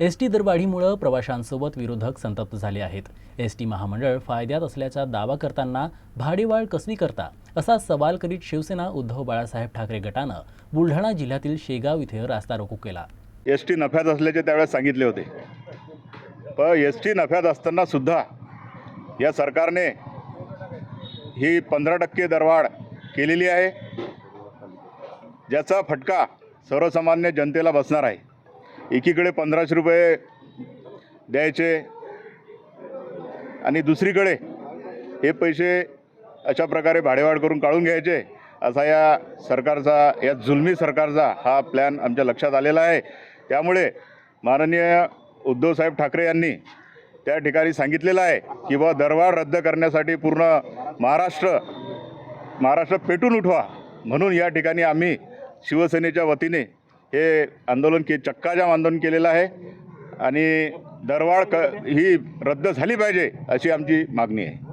S T दरवाढीमुळं प्रवाशांसोबत विरोधक संतप्त झाले आहेत. एस टी महामंडळ फायद्यात असल्याचा दावा करताना भाडेवाढ कसली करता असा सवाल करीत शिवसेना उद्धव बाळासाहेब ठाकरे गटानं बुलढाणा जिल्ह्यातील शेगाव इथे रास्ता रोको केला. एस टी नफ्यात असल्याचे त्यावेळेस सांगितले होते. पण एस टी नफ्यात असताना सुद्धा या सरकारने ही पंधरा टक्के दरवाढ केलेली आहे. ज्याचा फटका सर्वसामान्य जनतेला बसणार आहे. एकीकडे पंधराशे रुपये द्यायचे आणि दुसरीकडे हे पैसे अशा प्रकारे भाडेवाढ करून काढून घ्यायचे असा या सरकारचा या जुलमी सरकारचा हा प्लॅन आमच्या लक्षात आलेला आहे. त्यामुळे माननीय उद्धवसाहेब ठाकरे यांनी त्या ठिकाणी सांगितलेलं आहे की बा दरवाढ रद्द करण्यासाठी पूर्ण महाराष्ट्र महाराष्ट्र पेटून उठवा म्हणून या ठिकाणी आम्ही शिवसेनेच्या वतीने हे आंदोलन के चक्काजाम आंदोलन केलेलं आहे. आणि दरवाढ क ही रद्द झाली पाहिजे अशी आमची मागणी आहे.